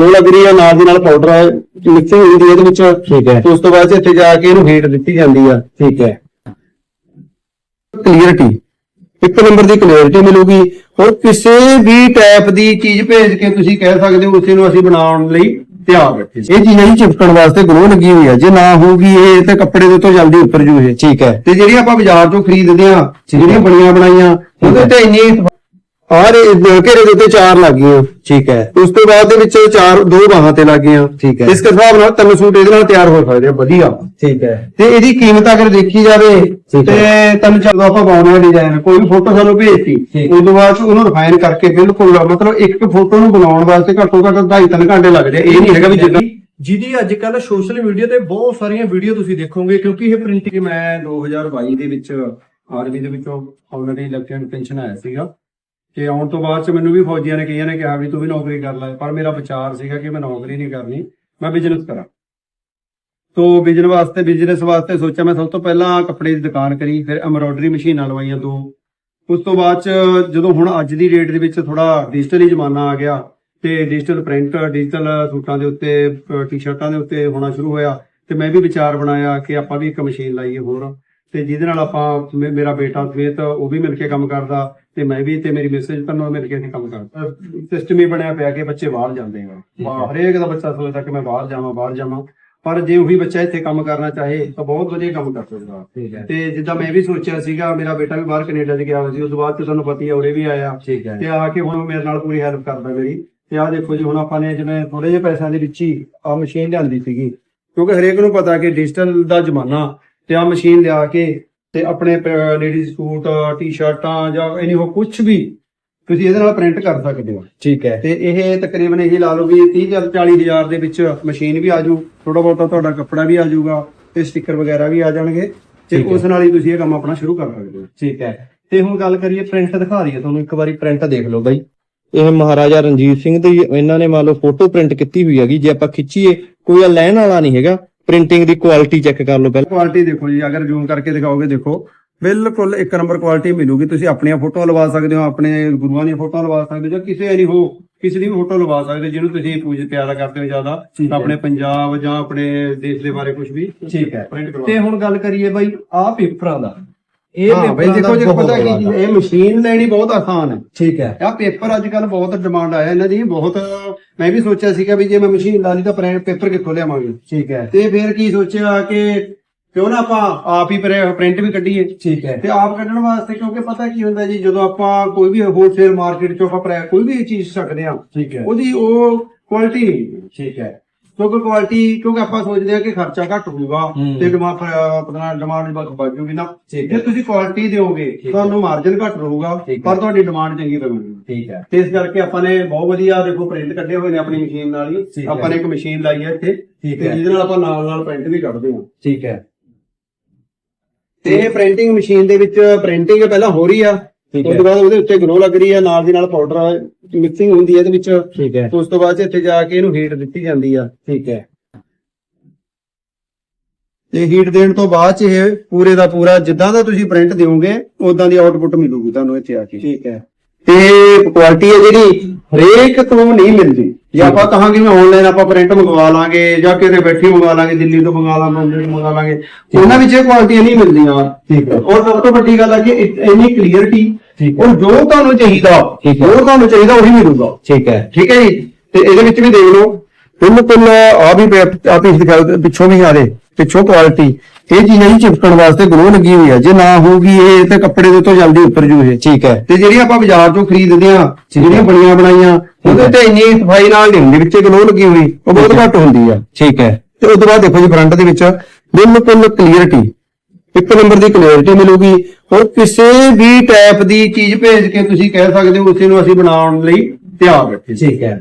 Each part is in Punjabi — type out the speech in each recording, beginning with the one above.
ਉਹ ਲੱਗ ਰਹੀ ਆ ਨਾਲ ਦੀ ਨਾਲ ਪਾਊਡਰ ਮਿਕਸਿੰਗ ਹੁੰਦੀ ਹੈ ਇਹਦੇ ਵਿੱਚ। ਠੀਕ ਹੈ। ਉਸ ਤੋਂ ਬਾਅਦ ਇੱਥੇ ਜਾ ਕੇ ਇਹਨੂੰ ਹੀਟ ਦਿੱਤੀ ਜਾਂਦੀ ਆ। ਠੀਕ ਹੈ। ਕਲੀਅਰਿਟੀ ਇੱਕ ਨੰਬਰ ਦੀ ਕਲੀਅਰਿਟੀ ਮਿਲੂਗੀ। ਔਰ ਕਿਸੇ ਵੀ ਟਾਈਪ ਦੀ ਚੀਜ਼ ਭੇਜ ਕੇ ਤੁਸੀਂ ਕਹਿ ਸਕਦੇ ਹੋ ਉਸੇ ਨੂੰ ਅਸੀਂ ਬਣਾਉਣ ਲਈ ਤਿਆਰ ਬੈਠੇ ਸੀ। ਇਹ ਚੀਜ਼ਾਂ ਹੀ ਚਿਪਕਣ ਵਾਸਤੇ ਗਲੋ ਲੱਗੀ ਹੋਈ ਆ। ਜੇ ਨਾ ਹੋਊਗੀ ਇਹ ਤੇ ਕੱਪੜੇ ਦੇ ਉੱਤੋਂ ਜਲਦੀ ਉੱਤਰ ਜੂ ਇਹ। ਠੀਕ ਹੈ। ਤੇ ਜਿਹੜੀ ਆਪਾਂ ਬਾਜ਼ਾਰ ਤੋਂ ਖਰੀਦਦੇ ਆ ਜਿਹੜੀਆਂ ਬਣੀਆਂ ਬਣਾਈਆਂ ਉਹਦੇ ਤੇ ਇੰਨੀ ਆਰ ਘੇਰੇ ਦੇ ਉੱਤੇ ਚਾਰ ਲੱਗ ਗਈਆਂ ਠੀਕ ਹੈ। ਉਸ ਤੋਂ ਬਾਅਦ ਦੇ ਵਿੱਚ ਚਾਰ ਦੋ ਬਾਹਾਂ ਤੇ ਲੱਗ ਗਈਆਂ ਠੀਕ ਹੈ। ਇਸ ਹਿਸਾਬ ਨਾਲ ਤਿੰਨ ਸੂਟ ਇਹਦੇ ਨਾਲ ਤਿਆਰ ਹੋ ਸਕਦੇ ਆ ਵਧੀਆ। ਠੀਕ ਹੈ। ਤੇ ਇਹਦੀ ਕੀਮਤ ਅਗਰ ਦੇਖੀ ਜਾਵੇ ਤੇ ਤੈਨੂੰ ਜਦੋਂ ਆਪਾਂ ਪਾਉਣੇ ਡਿਜ਼ਾਈਨ ਕੋਈ ਵੀ ਫੋਟੋ ਸਾਨੂੰ ਭੇਜਤੀ। ਉਸ ਤੋਂ ਬਾਅਦ ਉਹਨੂੰ ਰਿਫਾਈਨ ਕਰਕੇ ਬਿਲਕੁਲ ਮਤਲਬ ਇੱਕ ਫੋਟੋ ਨੂੰ ਬਣਾਉਣ ਵਾਸਤੇ ਘੱਟੋ ਘੱਟ 2.5 ਘੰਟੇ ਲੱਗਦੇ ਆ ਇਹ ਨਹੀਂ ਹੈਗਾ ਵੀ ਜਿੱਦਾਂ ਜਿਹਦੀ ਅੱਜ ਕੱਲ ਸੋਸ਼ਲ ਮੀਡੀਆ ਤੇ ਬਹੁਤ ਸਾਰੀਆਂ ਵੀਡੀਓ ਤੁਸੀਂ ਦੇਖੋਗੇ ਕਿਉਂਕਿ ਇਹ ਪ੍ਰਿੰਟਿੰਗ ਮੈਂ 2022 ਦੇ ਵਿੱਚ ਆਰਮੀ ਦੇ ਵਿੱਚੋਂ ਆਲਰੇਡੀ ਲੈਫਟੀਨੈਂਟ ਪੈਨਸ਼ਨ ਆਇਆ ਸੀਗਾ। ਕਿ ਆਉਣ ਤੋਂ ਬਾਅਦ ਚ ਮੈਨੂੰ ਵੀ ਫੌਜੀਆਂ ਨੇ ਕਈਆਂ ਨੇ ਕਿਹਾ ਵੀ ਤੂੰ ਵੀ ਨੌਕਰੀ ਕਰ ਲੈ, ਪਰ ਮੇਰਾ ਵਿਚਾਰ ਸੀਗਾ ਕਿ ਮੈਂ ਨੌਕਰੀ ਨਹੀਂ ਕਰਨੀ, ਮੈਂ ਬਿਜ਼ਨਸ ਕਰਾਂ। ਤੋਂ ਬਿਜ਼ਨਸ ਵਾਸਤੇ ਬਿਜ਼ਨਸ ਵਾਸਤੇ ਸੋਚਿਆ, ਮੈਂ ਸਭ ਤੋਂ ਪਹਿਲਾਂ ਕੱਪੜੇ ਦੀ ਦੁਕਾਨ ਕਰੀ, ਫਿਰ ਐਮਬ੍ਰੋਇਡਰੀ ਮਸ਼ੀਨਾਂ ਲਵਾਈਆਂ ਦੋ। ਉਸ ਤੋਂ ਬਾਅਦ ਚ ਜਦੋਂ ਹੁਣ ਅੱਜ ਦੀ ਡੇਟ ਦੇ ਵਿੱਚ ਥੋੜਾ ਡਿਜੀਟਲ ਹੀ ਜ਼ਮਾਨਾ ਆ ਗਿਆ ਤੇ ਡਿਜੀਟਲ ਪ੍ਰਿੰਟ ਡਿਜੀਟਲ ਸੂਟਾਂ ਦੇ ਉੱਤੇ ਟੀ-ਸ਼ਰਟਾਂ ਦੇ ਉੱਤੇ ਹੋਣਾ ਸ਼ੁਰੂ ਹੋਇਆ ਤੇ ਮੈਂ ਵੀ ਵਿਚਾਰ ਬਣਾਇਆ ਕਿ ਆਪਾਂ ਵੀ ਇੱਕ ਮਸ਼ੀਨ ਲਾਈਏ ਹੋਰ। ਤੇ ਜਿਹਦੇ ਨਾਲ ਆਪਾਂ ਮੇਰਾ ਬੇਟਾ ਸਮੇਤ ਉਹ ਵੀ ਮਿਲ ਕੇ ਕੰਮ ਕਰਦਾ ਤੇ ਮੈਂ ਵੀ ਤੇ ਮੇਰੀ ਮੈਸੇਜ ਤੁਹਾਨੂੰ ਮਿਲ ਕੇ ਕੰਮ ਕਰਦਾ। ਸਿਸਟਮ ਹੀ ਬਣਿਆ ਪਿਆ ਕਿ ਬੱਚੇ ਬਾਹਰ ਜਾਂਦੇ ਆ। ਹਰੇਕ ਦਾ ਬੱਚਾ ਸੋਚਦਾ ਕਿ ਮੈਂ ਬਾਹਰ ਜਾਵਾਂ ਬਾਹਰ ਜਾਵਾਂ। ਪਰ ਜੇ ਉਹੀ ਬੱਚਾ ਇੱਥੇ ਕੰਮ ਕਰਨਾ ਚਾਹੇ ਤਾਂ ਬਹੁਤ ਵਧੀਆ ਕੰਮ ਕਰ ਸਕਦਾ। ਤੇ ਜਿੱਦਾਂ ਮੈਂ ਵੀ ਸੋਚਿਆ ਸੀਗਾ ਮੇਰਾ ਬੇਟਾ ਵੀ ਬਾਹਰ ਕੈਨੇਡਾ 'ਚ ਗਿਆ ਹੋਇਆ ਸੀ ਉਸ ਤੋਂ ਬਾਅਦ ਤੇ ਤੁਹਾਨੂੰ ਪਤਾ ਹੀ ਉਰੇ ਵੀ ਆਇਆ। ਤੇ ਆ ਕੇ ਹੁਣ ਮੇਰੇ ਨਾਲ ਪੂਰੀ ਹੈਲਪ ਕਰਦਾ ਮੇਰੀ। ਤੇ ਆ ਦੇਖੋ ਜੀ ਹੁਣ ਆਪਾਂ ਨੇ ਜਿਵੇਂ ਥੋੜੇ ਜਿਹੇ ਪੈਸਿਆਂ ਦੇ ਵਿੱਚ ਹੀ ਆ ਮਸ਼ੀਨ ਲਿਆਂਦੀ ਸੀਗੀ। ਕਿਉਂਕਿ ਹਰੇਕ ਨੂੰ ਪਤਾ ਕਿ ਡਿਜੀਟਲ ਦਾ ਜ਼ਮਾਨਾ ਤੇ ਆ ਮਸ਼ੀਨ ਲਿਆ ਕੇ ਤੇ ਆਪਣੇ ਲੇਡੀਜ਼ ਸੂਟ ਟੀ-ਸ਼ਰਟਾਂ ਜਾਂ ਐਨੀ ਹੋ ਕੁਝ ਵੀ ਤੁਸੀਂ ਇਹਦੇ ਨਾਲ ਪ੍ਰਿੰਟ ਕਰ ਸਕਦੇ ਹੋ। ਠੀਕ ਹੈ। ਤੇ ਇਹ ਤਕਰੀਬਨ ਇਹ ਲਾ ਲਓ ਵੀ 30 ਜਾਂ 40 ਹਜ਼ਾਰ ਦੇ ਵਿੱਚ ਮਸ਼ੀਨ ਵੀ ਆ ਜੂ ਥੋੜਾ ਬਹੁਤਾ ਤੁਹਾਡਾ ਕੱਪੜਾ ਵੀ ਆ ਜਾਊਗਾ ਤੇ ਸਟicker ਵਗੈਰਾ ਵੀ ਆ ਜਾਣਗੇ ਤੇ। ਉਸ ਨਾਲ ਹੀ ਤੁਸੀਂ ਇਹ ਕੰਮ ਆਪਣਾ ਸ਼ੁਰੂ ਕਰ ਸਕਦੇ ਹੋ। ਠੀਕ ਹੈ। ਤੇ ਹੁਣ ਗੱਲ ਕਰੀਏ ਪ੍ਰਿੰਟ ਦਿਖਾ ਦਈਏ ਤੁਹਾਨੂੰ ਇੱਕ ਵਾਰੀ ਪ੍ਰਿੰਟ ਦੇਖ ਲਓ ਬਾਈ। ਇਹ ਮਹਾਰਾਜਾ ਰਣਜੀਤ ਸਿੰਘ ਦੀ ਇਹਨਾਂ ਨੇ ਮੰਨ ਲਓ ਫੋਟੋ ਪ੍ਰਿੰਟ ਕੀਤੀ ਹੋਈ ਹੈਗੀ ਜੇ ਆਪਾਂ ਖਿੱਚੀਏ ਕੋਈ ਲੈਣ ਵਾਲਾ ਨਹੀਂ ਹੈਗਾ। ਪ੍ਰਿੰਟਿੰਗ ਦੀ ਕੁਆਲਿਟੀ ਚੈੱਕ ਕਰ ਲਓ ਪਹਿਲਾਂ। ਕੁਆਲਿਟੀ ਦੇਖੋ ਜੀ ਅਗਰ ਜ਼ੂਮ ਕਰਕੇ ਦਿਖਾਓਗੇ ਦੇਖੋ ਬਿਲਕੁਲ ਇੱਕ ਨੰਬਰ ਕੁਆਲਿਟੀ ਮਿਲੂਗੀ। ਤੁਸੀਂ ਆਪਣੀਆਂ ਫੋਟੋਆਂ ਲਵਾ ਸਕਦੇ ਹੋ ਆਪਣੇ ਗੁਰੂਆਂ ਦੀਆਂ ਫੋਟੋਆਂ ਲਵਾ ਸਕਦੇ ਹੋ ਜਾਂ ਕਿਸੇ ਦੀ ਹੋ ਕਿਸੇ ਦੀ ਵੀ ਫੋਟੋ ਲਵਾ ਸਕਦੇ ਹੋ ਜਿਹਨੂੰ ਤੁਸੀਂ ਪੂਜ ਪਿਆਰਾ ਕਰਦੇ ਹੋ ਜ਼ਿਆਦਾ। ਆਪਣੇ ਪੰਜਾਬ ਜਾਂ ਆਪਣੇ ਦੇਸ਼ ਦੇ ਬਾਰੇ ਕੁਝ ਵੀ। ਠੀਕ ਹੈ। ਤੇ ਹੁਣ ਗੱਲ ਕਰੀਏ ਬਾਈ ਆਹ ਪੇਪਰਾਂ ਦਾ। ਇਹ ਹਾਂ ਬਈ ਦੇਖੋ ਜੀ ਪਤਾ ਕੀ ਚੀਜ਼ ਇਹ ਮਸ਼ੀਨ ਲੈਣੀ ਬਹੁਤ ਆਸਾਨ ਹੈ। ਠੀਕ ਹੈ। ਆ ਪੇਪਰ ਅੱਜ ਕੱਲ ਬਹੁਤ ਡਿਮਾਂਡ ਆਇਆ ਇਹਨਾਂ ਦੀ ਬਹੁਤ ਮੈਂ ਵੀ ਸੋਚਿਆ ਸੀਗਾ ਵੀ ਜੇ ਮੈਂ ਮਸ਼ੀਨ ਲਾ ਲਈ ਤਾਂ ਪੇਪਰ ਕਿੱਥੋਂ ਲਿਆਵਾਂਗੇ। ਠੀਕ ਹੈ। ਤੇ ਫਿਰ ਕੀ ਸੋਚਿਆ ਕਿ ਕਿਉਂ ਨਾ ਆਪਾਂ ਆਪ ਹੀ ਪ੍ਰਿੰਟ ਵੀ ਕੱਢੀਏ। ਠੀਕ ਹੈ। ਤੇ ਆਪ ਕੱਢਣ ਵਾਸਤੇ ਕਿਉਂਕਿ ਪਤਾ ਕੀ ਹੁੰਦਾ ਜੀ ਜਦੋਂ ਆਪਾਂ ਕੋਈ ਵੀ ਹੋਲਸੇਲ ਮਾਰਕੀਟ ਚੋਂ ਆਪਾਂ ਕੋਈ ਵੀ ਚੀਜ਼ ਸਕਦੇ ਆ ਠੀਕ ਹੈ। ਉਹਦੀ ਉਹ ਕੁਆਲਿਟੀ ਠੀਕ ਹੈ। ਕਿਉਂਕਿ ਕੁਆਲਿਟੀ ਕਿਉਂਕਿ ਆਪਾਂ ਸੋਚਦੇ ਆ ਕਿ ਖਰਚਾ ਘੱਟ ਹੋਊਗਾ ਹੂੰ। ਤੇ ਡਿਮਾਂਡ ਆਪਣਾ ਡਿਮਾਂਡ ਵੱਜੂਗੀ ਨਾ। ਠੀਕ ਜੇ ਹੈ। ਤੁਸੀਂ ਕੁਆਲਿਟੀ ਦਿਓਗੇ ਹੈ। ਤੁਹਾਨੂੰ ਮਾਰਜਨ ਘੱਟ ਰਹੂਗਾ ਠੀਕ ਹੈ। ਪਰ ਤੁਹਾਡੀ ਡਿਮਾਂਡ ਚੰਗੀ ਰਹੂਗੀ ਠੀਕ ਹੈ। ਤੇ ਇਸ ਕਰਕੇ ਆਪਾਂ ਨੇ ਬਹੁਤ ਵਧੀਆ ਦੇਖੋ ਪ੍ਰਿੰਟ ਕੱਢੇ ਹੋਏ ਨੇ ਆਪਣੀ ਮਸ਼ੀਨ ਨਾਲ ਹੀ। ਠੀਕ ਹੈ। ਆਪਾਂ ਨੇ ਇੱਕ ਮਸ਼ੀਨ ਲਾਈ ਹੈ ਇੱਥੇ ਠੀਕ ਹੈ। ਜਿਹਦੇ ਨਾਲ ਆਪਾਂ ਨਾਲ ਨਾਲ ਪ੍ਰਿੰਟ ਵੀ ਕੱਢਦੇ ਹਾਂ। ਠੀਕ ਹੈ। ਤੇ ਇਹ ਪ੍ਰਿੰਟਿੰਗ ਮਸ਼ੀਨ ਦੇ ਵਿੱਚ ਪ੍ਰਿੰਟਿੰਗ ਪਹਿਲਾਂ ਹੋ ਰਹੀ ਆ। ਠੀਕ ਉਸ ਹੈ। ਤੋਂ ਬਾਅਦ ਉਹਦੇ ਉੱਤੇ ਗਲੋ ਲੱਗ ਰਹੀ ਆ ਨਾਲ ਦੀ ਨਾਲ ਪਾਊਡਰ ਮਿਕਸਿੰਗ ਹੁੰਦੀ ਹੈ ਇਹਦੇ ਵਿੱਚ। ਠੀਕ ਹੈ। ਉਸ ਤੋਂ ਬਾਅਦ ਇੱਥੇ ਜਾ ਕੇ ਇਹਨੂੰ ਹੀਟ ਦਿੱਤੀ ਜਾਂਦੀ ਆ। ਠੀਕ ਹੈ। ਤੇ ਹੀਟ ਦੇਣ ਤੋਂ ਬਾਅਦ 'ਚ ਇਹ ਪੂਰੇ ਦਾ ਪੂਰਾ ਜਿੱਦਾਂ ਦਾ ਤੁਸੀਂ ਪ੍ਰਿੰਟ ਦਿਓਗੇ ਉਦਾਂ ਦੀ ਆਊਟਪੁੱਟ ਮਿਲੂਗੀ ਤੁਹਾਨੂੰ ਇੱਥੇ ਆ ਕੇ। ਠੀਕ ਹੈ। ਤੇ ਕੁਆਲਿਟੀ ਹੈ ਜਿਹੜੀ ਹਰੇਕ ਤੋਂ ਨਹੀਂ ਮਿਲਦੀ। ਜੇ ਆਪਾਂ ਕਹਾਂਗੇ ਵੀ ਆਨਲਾਈਨ ਆਪਾਂ ਪ੍ਰਿੰਟ ਮੰਗਵਾ ਲਾਂਗੇ ਜਾਂ ਕਿਤੇ ਬੈਠੀ ਮੰਗਵਾ ਲਾਂਗੇ ਦਿੱਲੀ ਤੋਂ ਮੰਗਵਾ ਲਾਂਗੇ ਬੰਬੇ ਤੋਂ ਮੰਗਵਾ ਲਾਂਗੇ ਉਹਨਾਂ ਵਿੱਚ ਇਹ ਕੁਆਲਿਟੀ ਨਹੀਂ ਮਿਲਦੀਆਂ। ਠੀਕ ਹੈ। ਔਰ ਸਭ ਤੋਂ ਵੱਡੀ ਗੱਲ ਹੈ ਕਿ ਇੰਨੀ ਕਲੀਅਰਿਟੀ ਹੈ। ਔਰ ਜੋ ਤੁਹਾਨੂੰ ਚਾਹੀਦਾ ਹੈ। ਜੋ ਤੁਹਾਨੂੰ ਚਾਹੀਦਾ ਉਹੀ ਮਿਲੂਗਾ। ਠੀਕ ਹੈ। ਠੀਕ ਹੈ ਜੀ? ਤੇ ਇਹਦੇ ਵਿੱਚ ਵੀ ਦੇਖ ਲਓ। ਬਿਲਕੁਲ ਆ ਵੀ ਆ ਪੀਸ ਦਿਖਾਓ ਪਿੱਛੋਂ ਵੀ ਆ ਦੇ ਪਿੱਛੋਂ ਕੁਆਲਿਟੀ ਇਹ ਚੀਜ਼ ਨਹੀਂ ਚਿਪਕਣ ਵਾਸਤੇ ਗਲੋ ਲੱਗੀ ਹੋਈ ਹੈ ਜੇ ਨਾ ਹੋਊਗੀ ਇਹ ਤੇ ਕੱਪੜੇ ਦੇ ਉੱਤੋਂ ਜਲਦੀ ਉੱਤਰ ਜੂ ਇਹ। ਠੀਕ ਹੈ। ਤੇ ਜਿਹੜੀ ਆਪਾਂ ਬਾਜ਼ਾਰ ਤੋਂ ਖਰੀਦਦੇ ਆ ਜਿਹੜੀਆਂ ਬਣੀਆਂ ਬਣਾਈਆਂ ਉਹਦੇ ਤੇ ਇੰਨੀ ਸਫ਼ਾਈ ਨਾਲ ਨਹੀਂ ਹੁੰਦੀ ਵਿੱਚ ਗਲੋ ਲੱਗੀ ਹੋਈ ਉਹ ਬਹੁਤ ਘੱਟ ਹੁੰਦੀ ਆ। ਠੀਕ ਹੈ। ਤੇ ਉਸ ਤੋਂ ਬਾਅਦ ਦੇਖੋ ਜੀ ਫਰੰਟ ਦੇ ਵਿੱਚ ਬਿਲਕੁਲ ਕਲੀਅਰਿਟੀ ਇੱਕ ਨੰਬਰ ਦੀ ਕਲੀਅਰਿਟੀ ਮਿਲੂਗੀ। ਔਰ ਕਿਸੇ ਵੀ ਟਾਈਪ ਦੀ ਚੀਜ਼ ਭੇਜ ਕੇ ਤੁਸੀਂ ਕਹਿ ਸਕਦੇ ਹੋ ਉਸੇ ਨੂੰ ਅਸੀਂ ਬਣਾਉਣ ਲਈ ਤਿਆਰ ਬੈਠੇ। ਸੀ ਠੀਕ ਹੈ।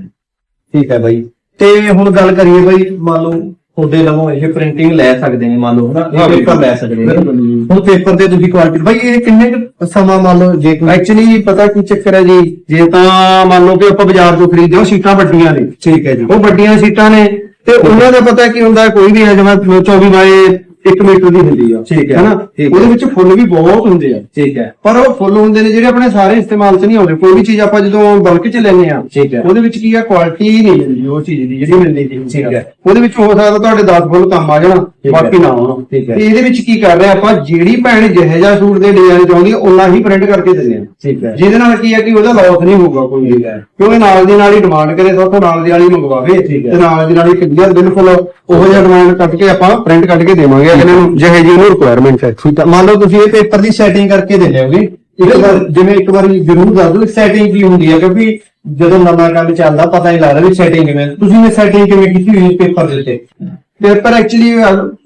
ਠੀਕ ਹੈ ਬਾਈ। ਤੇ ਹੁਣ ਗੱਲ ਕਰੀਏ ਬਾਈ ਮੰਨ ਲਓ ਤੁਹਾਡੇ ਲਵੋਂ ਇਹ ਪ੍ਰਿੰਟਿੰਗ ਲੈ ਸਕਦੇ ਨੇ ਮੰਨ ਲਓ ਹਨਾ? ਇਹ ਪੇਪਰ। ਲੈ ਸਕਦੇ ਨੇ। ਹੁਣ ਪੇਪਰ ਤੇ ਤੁਸੀਂ ਕੁਆਲਿਟੀ ਬਾਈ ਇਹ ਕਿੰਨੇ ਕੁ ਸਮਾਂ ਮੰਨ ਲਓ ਜੇ ਐਕਚੁਅਲੀ ਪਤਾ ਕੀ ਚੱਕਰ ਹੈ ਜੀ? ਜੇ ਤਾਂ ਮੰਨ ਲਓ ਕਿ ਆਪਾਂ ਬਾਜ਼ਾਰ ਤੋਂ ਖਰੀਦਦੇ ਹਾਂ ਸੀਟਾਂ ਵੱਡੀਆਂ ਨੇ। ਠੀਕ ਹੈ ਜੀ। ਉਹ ਵੱਡੀਆਂ ਸੀਟਾਂ ਨੇ ਤੇ ਉਹਨਾਂ ਦਾ ਪਤਾ ਕੀ ਹੁੰਦਾ ਕੋਈ ਵੀ ਹੈ ਜਿਵੇਂ 24 ਬਾਏ 1 ਮੀਟਰ ਦੀ ਹੁੰਦੀ ਆ ਠੀਕ ਹੈ, ਹੈਨਾ? ਠੀਕ ਹੈ। ਉਹਦੇ ਵਿੱਚ ਫੁੱਲ ਵੀ ਬਹੁਤ ਹੁੰਦੇ ਆ। ਠੀਕ ਹੈ। ਪਰ ਉਹ ਫੁੱਲ ਹੁੰਦੇ ਨੇ ਜਿਹੜੇ ਆਪਣੇ ਸਾਰੇ ਇਸਤੇਮਾਲ 'ਚ ਨਹੀਂ ਆਉਂਦੇ। ਕੋਈ ਵੀ ਚੀਜ਼ ਆਪਾਂ ਜਦੋਂ ਬਲਕ 'ਚ ਲੈਨੇ ਆ ਠੀਕ ਹੈ। ਉਹਦੇ ਵਿੱਚ ਕੀ ਆ? ਕੁਆਲਿਟੀ ਨਹੀਂ ਮਿਲਦੀ ਉਹ ਚੀਜ਼ ਦੀ ਜਿਹੜੀ ਮਿਲਦੀ ਸੀ ਠੀਕ ਹੈ। ਉਹਦੇ ਵਿੱਚ ਹੋ ਸਕਦਾ ਤੁਹਾਡੇ 10 ਫੁੱਲ ਕੰਮ ਆ ਜਾਣ ਹੈ। ਬਾਕੀ ਨਾ ਆਉਣ ਠੀਕ ਹੈ। ਤੇ ਇਹਦੇ ਵਿੱਚ ਕੀ ਕਰ ਰਹੇ ਆ ਆਪਾਂ? ਜਿਹੜੀ ਭੈਣ ਜਿਹੇ ਜਿਹਾ ਸੂਟ ਦੇ ਡਿਜ਼ਾਈਨ ਚਾਹੁੰਦੀ ਆ ਉਹਨਾਂ ਹੀ ਪ੍ਰਿੰਟ ਕਰਕੇ ਦਿੰਦੇ ਆ ਠੀਕ ਹੈ। ਜਿਹਦੇ ਨਾਲ ਕੀ ਹੈ ਕਿ ਉਹਦਾ ਲਾਸ ਨਹੀਂ ਹੋਊਗਾ ਕੋਈ। ਵੀ ਕਿਉਂਕਿ ਨਾਲ ਦੀ ਨਾਲ ਹੀ ਡਿਮਾਂਡ ਕਰੇ ਤਾਂ ਉੱਥੋਂ ਨਾਲ ਦੀ ਨਾਲ ਹੀ ਮੰਗਵਾਵੇ। ਠੀਕ ਹੈ। ਤੇ ਨਾਲ ਦੀ ਨਾਲ ਹੀ ਕਲੀਅਰ ਬਿਲਕੁਲ ਉਹੋ ਜਿਹਾ ਡਿਮਾਂਡ ਕੱਟ ਕੇ ਆਪਾਂ ਪ੍ਰਿੰਟ ਕੱਢ ਕੇ ਦੇਵਾਂਗੇ। ਅਗਲੇ ਨੂੰ ਜਿਹੇ ਜੀ ਉਹਨੂੰ ਰਿਕੁਆਇਰਮੈਂਟ ਹੈ। ਠੀਕ ਹੈ ਮੰਨ ਲਓ ਤੁਸੀਂ ਇਹ ਪੇਪਰ ਦੀ ਸੈਟਿੰਗ ਕਰਕੇ ਦਿੰਦੇ ਹੋਗੇ ਇੱਕ ਵਾਰ ਜਿਵੇਂ ਇੱਕ ਵਾਰੀ ਜ਼ਰੂਰ ਦੱਸ ਦਿਓ ਸੈਟਿੰਗ ਕੀ ਹੁੰਦੀ ਹੈ ਕਿਉਂਕਿ ਜਦੋਂ ਨਵਾਂ ਕੰਮ ਚੱਲਦਾ ਪਤਾ ਨਹੀਂ ਲੱਗਦਾ ਵੀ ਸੈਟਿੰਗ ਕਿਵੇਂ। ਤੁਸੀਂ ਇਹ ਸੈਟਿੰਗ ਕਿਵੇਂ ਕੀਤੀ ਹੋਈ ਪੇਪਰ ਦੇ ਉੱਤੇ? ਪੇਪਰ ਐਕਚੁਅਲੀ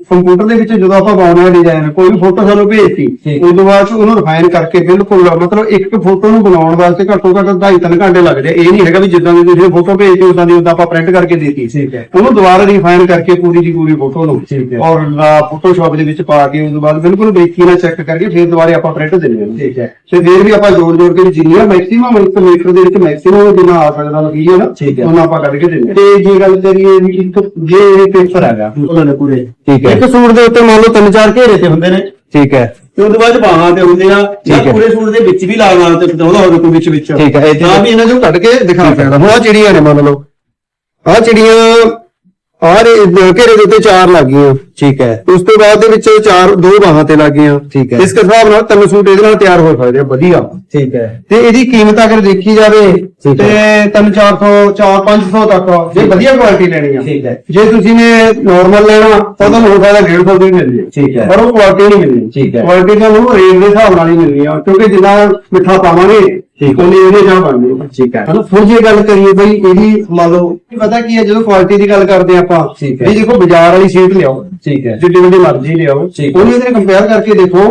ਕੰਪਿਊਟਰ ਦੇ ਵਿੱਚ ਜਦੋਂ ਆਪਾਂ ਪਾਉਂਦੇ ਆ ਡਿਜ਼ਾਈਨ ਕੋਈ ਵੀ ਫੋਟੋ ਸਾਨੂੰ ਭੇਜਤੀ। ਉਸ ਤੋਂ ਬਾਅਦ ਉਹਨੂੰ ਰਿਫਾਈਨ ਕਰਕੇ ਬਿਲਕੁਲ ਮਤਲਬ ਇੱਕ ਫੋਟੋ ਨੂੰ ਬਣਾਉਣ ਵਾਸਤੇ ਘੱਟੋ ਘੱਟ 2.5 ਘੰਟੇ ਲੱਗਦੇ ਆ। ਇਹ ਨਹੀਂ ਹੈਗਾ ਵੀ ਜਿੱਦਾਂ ਦੀ ਤੁਸੀਂ ਫੋਟੋ ਭੇਜਤੀ ਉਦਾਂ ਦੀ ਉਦਾਂ ਆਪਾਂ ਪ੍ਰਿੰਟ ਕਰਕੇ ਦੇਤੀ। ਉਹਨੂੰ ਦੁਬਾਰਾ ਰਿਫਾਈਨ ਕਰਕੇ ਪੂਰੀ ਦੀ ਪੂਰੀ ਫੋਟੋ ਨੂੰ। ਔਰ ਫੋਟੋਸ਼ਾਪ ਦੇ ਵਿੱਚ ਪਾ ਕੇ ਉਸ ਤੋਂ ਬਾਅਦ ਬਿਲਕੁਲ ਬੇਕੀ ਨਾਲ ਚੈੱਕ ਕਰਕੇ ਫਿਰ ਦੁਬਾਰਾ ਆਪਾਂ ਪ੍ਰਿੰਟ ਦਿੰਦੇ ਹਾਂ ਠੀਕ ਹੈ ਤੇ ਫਿਰ ਵੀ ਆਪਾਂ ਜੋੜ ਜੋੜ ਕੇ ਜਿੰਨੀਆਂ ਮੈਕਸਿਮਮ 1 ਮੀਟਰ ਦੇ ਵਿੱਚ ਮੈਕਸਿਮਮ ਜਿੰਨਾ ਆ ਸਕਦਾ ਲਗੀ ਹੈ ਨਾ। ਉਹਨਾਂ ਆਪਾਂ ਕੱਢ ਕੇ ਦਿੰਦੇ ਹਾਂ ਤੇ ਜੇ ਗੱਲ ਕਰੀਏ ਵੀ ਇੱਕ ਜੇ ਇਹ ਪੇਪਰ ਹੈਗਾ ਉਹਨਾਂ ਨੇ ਪੂਰੇ ਠੀਕ ਹੈ। ਇੱਕ ਸੂਟ ਦੇ ਉੱਤੇ ਮੰਨ ਲਓ ਤਿੰਨ ਚਾਰ ਘੇਰੇ ਤੇ ਹੁੰਦੇ ਨੇ। ਠੀਕ ਹੈ। ਤੇ ਉਹਦੇ ਬਾਅਦ ਬਾਹਾਂ ਤੇ ਹੁੰਦੇ ਆ। ਜਾਂ ਠੀਕ ਹੈ। ਪੂਰੇ ਸੂਟ ਦੇ ਵਿੱਚ ਵੀ ਲਾਲ ਲਾਲ ਤੇ ਚਾਹੁੰਦਾ ਹੋਵੇ ਕੋਈ ਵਿੱਚ ਵਿੱਚ। ਠੀਕ ਹੈ, ਇਹ ਤੇ- ਵੀ ਇਹਨਾਂ ਨੂੰ ਕੱਢ ਕੇ ਦਿਖਾ ਸਕਦਾ ਹੁਣ ਆ ਚਿੜੀਆਂ ਨੇ ਮੰਨ ਲਓ। ਆ ਚਿੜੀਆਂ ਆ ਘੇਰੇ ਦੇ ਉੱਤੇ ਚਾਰ ਲੱਗ ਗਈਆਂ ਠੀਕ ਹੈ। ਉਸ ਤੋਂ ਬਾਅਦ ਦੇ ਵਿੱਚ ਚਾਰ ਦੋ ਬਾਹਾਂ ਤੇ ਲੱਗ ਗਈਆਂ ਠੀਕ ਹੈ। ਇਸ ਹਿਸਾਬ ਨਾਲ ਤਿੰਨ ਸੂਟ ਇਹਦੇ ਨਾਲ ਤਿਆਰ ਹੋ ਸਕਦੇ ਆ ਵਧੀਆ। ਠੀਕ ਹੈ। ਤੇ ਇਹਦੀ ਕੀਮਤ ਅਗਰ ਦੇਖੀ ਜਾਵੇ ਤੇ 3-400 4-500 ਤੱਕ ਜੇ ਵਧੀਆ ਕੁਆਲਿਟੀ ਲੈਣੀ ਆ। ਠੀਕ ਹੈ। ਜੇ ਤੁਸੀਂ ਨੇ ਨਾਰਮਲ ਲੈਣਾ ਤਾਂ ਤੁਹਾਨੂੰ ਹੋ ਸਕਦਾ 150 ਦੀ ਮਿਲ ਜੇ ਠੀਕ ਹੈ। ਪਰ ਉਹ ਕੁਆਲਿਟੀ ਨਹੀਂ ਮਿਲਣੀ ਠੀਕ ਹੈ। ਕੁਆਲਿਟੀ ਤੁਹਾਨੂੰ ਰੇਟ ਦੇ ਹਿਸਾਬ ਨਾਲ ਹੀ ਮਿਲਣੀ ਆ ਕਿਉਂਕਿ ਜਿੰਨਾ ਮਿੱਠਾ ਪਾਵਾਂਗੇ ਠੀਕ ਹੈ। ਉਨੀ ਇਹਦੇ ਚਾਹ ਬਣਨੀ ਠੀਕ ਹੈ। ਹਨਾ ਹੁਣ ਜੇ ਗੱਲ ਕਰੀਏ ਬਈ ਇਹਦੀ ਮੰਨ ਲਓ ਪਤਾ ਕੀ ਹੈ ਜਦੋਂ ਕੁਆਲਿਟੀ ਦੀ ਗੱਲ ਕਰਦੇ ਆਪਾਂ ਠੀਕ ਹੈ। ਇਹ ਦੇਖੋ ਬਾਜ਼ਾਰ ਵਾਲੀ ਸੀਟ ਲਿਆਓ ਠੀਕ ਹੈ ਜਿੱਡੀ ਵੱਡੀ ਮਰਜ਼ੀ ਲਿਆਓ ਠੀਕ। ਉਹਨੂੰ ਇਹਦੇ ਕੰਪੇਅਰ ਕਰਕੇ ਦੇਖੋ।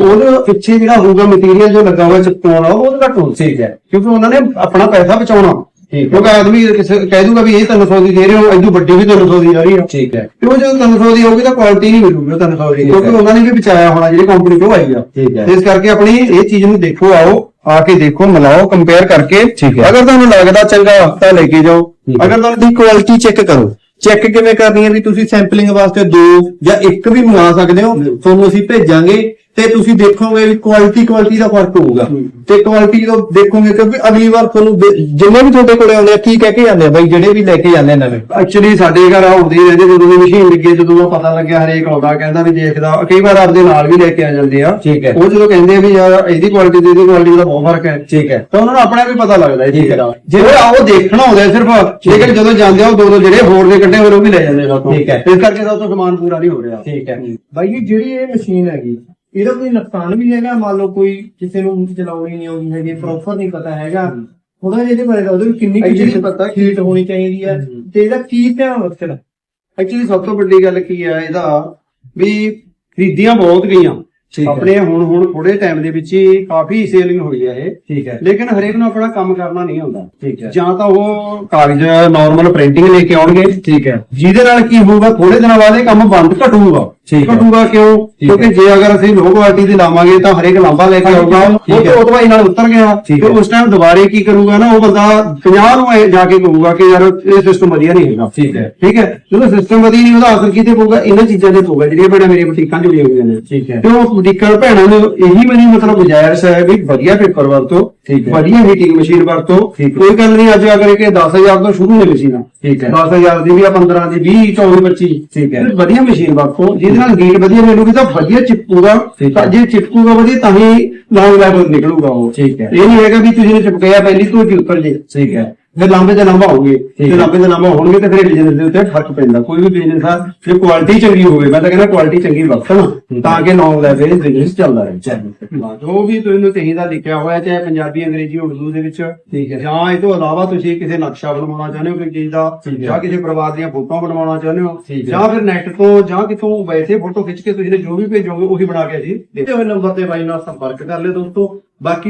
ਉਹਦੇ ਪਿੱਛੇ ਜਿਹੜਾ ਹੋਊਗਾ ਮਟੀਰੀਅਲ ਜੋ ਲੱਗਾ ਹੋਇਆ ਚਿਪਕਾਉਣ ਵਾਲਾ ਉਹ ਬਹੁਤ ਘੱਟ ਹੋਊ ਠੀਕ ਹੈ ਕਿਉਂਕਿ ਉਹਨਾਂ ਨੇ ਆਪਣਾ ਪੈਸਾ ਬਚਾਉਣਾ ਠੀਕ। ਕਿਉਂਕਿ ਆਦਮੀ ਕਿਸੇ ਕਹਿ ਦੂਗਾ ਵੀ ਇਹ 300 ਦੀ ਦੇ ਰਹੇ ਹੋ ਐਦੂ ਵੱਡੀ ਵੀ 300 ਦੀ ਆ ਰਹੀ ਆ ਠੀਕ ਹੈ ਤੇ ਉਹ ਜਦੋਂ 300 ਦੀ ਹੋਊਗੀ ਤਾਂ ਕੁਆਲਿਟੀ ਨਹੀਂ ਮਿਲੂਗੀ ਉਹ 300 ਦੀ ਕਿਉਂਕਿ। ਉਹਨਾਂ ਨੇ ਵੀ ਬਚਾਇਆ ਹੋਣਾ ਜਿਹੜੀ ਕੰਪਨੀ ਤੋਂ ਆਈ ਆ ਠੀਕ ਹੈ। ਇਸ ਕਰਕੇ ਆਪਣੀ ਇਹ ਚੀਜ਼ ਨੂੰ ਦੇਖੋ ਆਓ ਆ ਕੇ ਦੇਖੋ ਮਿਲਾਓ ਕੰਪੇਅਰ ਕਰਕੇ। ਅਗਰ ਤੁਹਾਨੂੰ ਲੱਗਦਾ ਚੰਗਾ ਤਾਂ ਲੈ ਕੇ ਜਾਓ। ਅਗਰ ਤੁਹਾਨੂੰ ਦੀ ਕੁਆਲਿਟੀ ਚੈੱਕ ਕਰੋ ਚੈੱਕ ਕਿਵੇਂ ਕਰਨੀ ਹੈ ਵੀ ਤੁਸੀਂ ਸੈਂਪਲਿੰਗ ਵਾਸਤੇ ਦੋ ਜਾਂ ਇੱਕ ਵੀ ਮੰਗਾ ਸਕਦੇ ਹੋ ਤੁਹਾਨੂੰ ਅਸੀਂ ਭੇਜਾਂਗੇ ਤੇ ਤੁਸੀਂ ਦੇਖੋਗੇ ਵੀ ਕੁਆਲਿਟੀ ਕੁਆਲਿਟੀ ਦਾ ਫ਼ਰਕ ਹੋਊਗਾ। ਤੇ ਕੁਆਲਿਟੀ ਜਦੋਂ ਦੇਖੋਗੇ ਕਿਉਂਕਿ ਅਗਲੀ ਵਾਰ ਤੁਹਾਨੂੰ ਜਿੰਨੇ ਵੀ ਤੁਹਾਡੇ ਕੋਲੇ ਆਉਂਦੇ ਆ ਕੀ ਕਹਿ ਕੇ ਜਾਂਦੇ ਆ ਬਾਈ? ਜਿਹੜੇ ਵੀ ਲੈ ਕੇ ਜਾਂਦੇ ਆ ਨਵੇਂ। ਐਕਚੁਅਲੀ ਸਾਡੇ ਘਰ ਆਉਂਦੇ ਰਹਿੰਦੇ ਜਦੋਂ ਦੀ ਮਸ਼ੀਨ ਲੱਗੀ ਜਦੋਂ ਪਤਾ ਲੱਗਿਆ ਹਰੇਕ ਆਉਂਦਾ ਕਹਿੰਦਾ ਵੀ ਦੇਖਦਾ ਕਈ ਵਾਰ ਆਪਦੇ ਨਾਲ ਵੀ ਲੈ ਕੇ ਆ ਜਾਂਦੇ ਆ। ਠੀਕ ਹੈ। ਉਹ ਜਦੋਂ ਕਹਿੰਦੇ ਆ ਵੀ ਯਾਰ ਇਹਦੀ ਕੁਆਲਿਟੀ ਤੇ ਇਹਦੀ ਕੁਆਲਿਟੀ ਦਾ ਬਹੁਤ ਫ਼ਰਕ ਹੈ। ਠੀਕ ਹੈ। ਤਾਂ ਉਹਨਾਂ ਨੂੰ ਆਪਣਾ ਵੀ ਪਤਾ ਲੱਗਦਾ ਇਹ ਠੀਕ ਚੀਜ਼ ਹੈ। ਦਾ। ਜਿਹੜੇ ਆਓ ਦੇਖਣਾ ਆਉਂਦਾ ਹੈ ਸਿਰਫ। ਲੇਕਿਨ ਜਦੋਂ ਜਾਂਦੇ ਆ ਉਹ ਦੋ ਦੋ ਜਿਹੜੇ ਹੋਰ ਦੇ ਕੱਢੇ ਹੋਏ ਉਹ ਵੀ ਲੈ ਜਾਂਦੇ ਆ ਠੀਕ ਹੈ। ਇਸ ਕਰਕੇ ਸਾਥੋਂ ਸਮਾਨ ਪੂਰਾ ਨਹੀਂ ਹੋ ਰਿਹਾ। ਠੀਕ ਹੈ। ਬਾਈ ਜੀ ਜਿਹੜੀ ਇਹ ਮਸ਼ੀਨ ਹੈਗੀ ਇਹਦਾ ਕੋਈ ਨੁਕਸਾਨ ਵੀ ਹੈਗਾ ਮੰਨ ਲਓ ਕੋਈ ਕਿਸੇ ਨੂੰ ਚਲਾਉਣੀ ਨਹੀਂ ਆਉਂਦੀ ਹੈਗੀ ਪ੍ਰੋਪਰ ਨਹੀਂ ਪਤਾ ਹੈਗਾ। ਥੋੜਾ ਜਿਹਾ ਇਹਦੇ ਬਾਰੇ ਦੱਸੋ ਵੀ ਕਿੰਨੀ ਕੁ Actually ਜਿਹੜੀ ਪਤਾ ਹੀਟ ਹੋਣੀ ਚਾਹੀਦੀ ਹੈ ਤੇ ਇਹਦਾ ਕੀ ਧਿਆਨ ਰੱਖਣਾ। ਐਕਚੁਅਲੀ ਸਭ ਤੋਂ ਵੱਡੀ ਗੱਲ ਕੀ ਹੈ ਇਹਦਾ ਵੀ ਖਰੀਦੀਆਂ ਬਹੁਤ ਗਈਆਂ। ਆਪਣੇ ਹੁਣ ਹੁਣ ਥੋੜੇ ਟਾਈਮ ਦੇ ਵਿੱਚ ਹੀ ਕਾਫੀ ਸੇਲਿੰਗ ਹੋਈ ਹੈ ਇਹ। ਠੀਕ ਹੈ। ਲੇਕਿਨ ਹਰੇਕ ਨੂੰ ਆਪਣਾ ਕੰਮ ਕਰਨਾ ਨਹੀਂ ਆਉਂਦਾ। ਠੀਕ ਹੈ। ਜਾਂ ਤਾਂ ਉਹ ਕਾਗਜ਼ ਨਾਰਮਲ ਪ੍ਰਿੰਟਿੰਗ ਲੈ ਕੇ ਆਉਣਗੇ। ਠੀਕ ਹੈ। ਜਿਹਦੇ ਨਾਲ ਕੀ ਹੋਊਗਾ ਥੋੜੇ ਦਿਨਾਂ ਬਾਅਦ ਇਹ ਕੰਮ ਬੰਦ ਘਟੂਗਾ। ਠੀਕ ਹੈ। ਘਟੂਗਾ ਕਿਉਂ ਠੀਕ ਹੈ। ਕਿਉਂਕਿ ਜੇ ਅਗਰ ਅਸੀਂ ਲੋ ਕੁਆਲਿਟੀ ਦੀ ਲਾਵਾਂਗੇ ਤਾਂ ਹਰੇਕ ਲਾਂਬਾ ਲੈ ਕੇ ਆਊਗਾ ਠੀਕ ਉਹ ਹੈ। ਤੋਂ ਦਵਾਈ ਨਾਲ ਉਤਰ ਗਿਆ ਠੀਕ ਤੇ ਹੈ। ਉਸ ਟਾਈਮ ਦੁਬਾਰੇ ਕੀ ਕਰੂਗਾ ਨਾ ਉਹ ਬੰਦਾ 50 ਨੂੰ ਇਹ ਜਾ ਕੇ ਕਹੂਗਾ ਕਿ ਯਾਰ ਇਹ ਸਿਸਟਮ ਵਧੀਆ ਨਹੀਂ ਹੈਗਾ ਠੀਕ ਹੈ। ਠੀਕ ਹੈ ਜਦੋਂ ਸਿਸਟਮ ਵਧੀਆ ਨਹੀਂ ਉਹਦਾ ਅਸਰ ਕਿਤੇ ਪਊਗਾ ਇਹਨਾਂ ਚੀਜ਼ਾਂ ਤੇ ਪਊਗਾ ਜਿਹੜੀਆਂ ਭੈਣਾਂ ਮੇਰੇ ਬੁਟੀਕਾਂ ਜੁੜੀਆਂ ਹੋਈਆਂ ਨੇ ਠੀਕ ਹੈ। ਤੇ ਉਹ ਬੁਟੀਕਾਂ ਭੈਣਾਂ ਨੂੰ ਇਹੀ ਮੇਰੀ ਮਤਲਬ ਗੁਜ਼ਾਰਿਸ਼ ਹੈ ਵੀ ਵਧੀਆ ਪੇਪਰ ਵਰਤੋ ਠੀਕ ਹੈ। ਵਧੀਆ ਹੀਟਿੰਗ ਮਸ਼ੀਨ ਵਰਤੋ ਠੀਕ ਹੈ। ਕੋਈ ਗੱਲ ਨਹੀਂ ਅੱਜ ਅਗਰ ਕਿ 10000 ਤੋਂ ਸ਼ੁਰੂ ਨੇ ਮਸ਼ੀਨਾਂ ਠੀਕ ਹੈ। 10000 ਦੀ ਵੀ ਆ 15 ਦੀ 20 24 25 ਠੀਕ ਹੈ। ਵਧੀਆ ਮਸ਼ੀਨ ਵਰਤੋ ਜਿਹਦੇ ਨਾਲ ਹੀਟ ਵਧੀਆ ਮਿਲੂਗੀ ਤਾਂ ਵਧੀਆ ਚਿਪਕੂਗਾ ਠੀਕ ਤਾਂ। ਜੇ ਚਿਪਕੂਗਾ ਵਧੀਆ ਤਾਂ ਹੀ ਲੌਂਗ ਲੈਵਲ ਨਿਕਲੂਗਾ ਉਹ ਠੀਕ ਹੈ। ਇਹ ਨਹੀਂ ਹੈਗਾ ਵੀ ਤੁਸੀਂ ਨੇ ਚਿਪਕਾਇਆ ਪਹਿਲੀ ਤੋਂ ਜੀ ਉੱਪਰ ਜੇ ਠੀਕ ਹੈ ਫਿਰ ਲੰਬੇ ਤੇ ਲੰਬਾ ਹੋਣਗੇ ਤੇ। ਲੰਬੇ ਤੇ ਲੰਬਾ ਹੋਣਗੇ ਤੇ ਫਿਰ ਬਿਜ਼ਨਸ ਦੇ ਉੱਤੇ ਫ਼ਰਕ ਪੈਂਦਾ ਕੋਈ ਵੀ ਬਿਜ਼ਨਸ ਆ ਜੇ ਕੁਆਲਿਟੀ ਚੰਗੀ ਹੋਵੇ ਮੈਂ ਤਾਂ ਕਹਿੰਦਾ ਕੁਆਲਿਟੀ ਚੰਗੀ ਵਰਤਣ ਤਾਂ ਕਿ ਲੌਂਗ ਲੈਵਲ ਬਿਜ਼ਨਸ ਚੱਲਦਾ ਰਹੇ ਹਾਂ, ਜੋ ਵੀ ਤੁਹਾਨੂੰ ਚਾਹੀਦਾ ਲਿਖਿਆ ਹੋਇਆ ਚਾਹੇ ਪੰਜਾਬੀ ਅੰਗਰੇਜ਼ੀ ਉਰਦੂ ਦੇ ਵਿੱਚ ਠੀਕ ਹੈ। ਜਾਂ ਇਹ ਤੋਂ ਇਲਾਵਾ ਤੁਸੀਂ ਕਿਸੇ ਨਕਸ਼ਾ ਬਣਵਾਉਣਾ ਚਾਹੁੰਦੇ ਹੋ ਕੋਈ ਚੀਜ਼ ਦਾ। ਜਾਂ ਕਿਸੇ ਪਰਿਵਾਰ ਦੀਆਂ ਫੋਟੋਆਂ ਬਣਵਾਉਣਾ ਚਾਹੁੰਦੇ ਹੋ। ਜਾਂ ਫਿਰ ਨੈਟ ਤੋਂ ਜਾਂ ਕਿਤੋਂ ਵੈਸੇ ਫੋਟੋ ਖਿੱਚ ਕੇ ਤੁਸੀਂ ਨੇ ਜੋ ਵੀ ਭੇਜੋਗੇ ਉਹੀ ਬਣਾ ਕੇ ਅਸੀਂ ਦੇ ਦਿੱਤੇ ਹੋਏ ਨੰਬਰ ਤੇ ਬਾਈ ਨਾਲ ਸੰਪਰਕ ਕਰ ਲਿਓ ਦੋਸਤੋ ਬਾਕੀ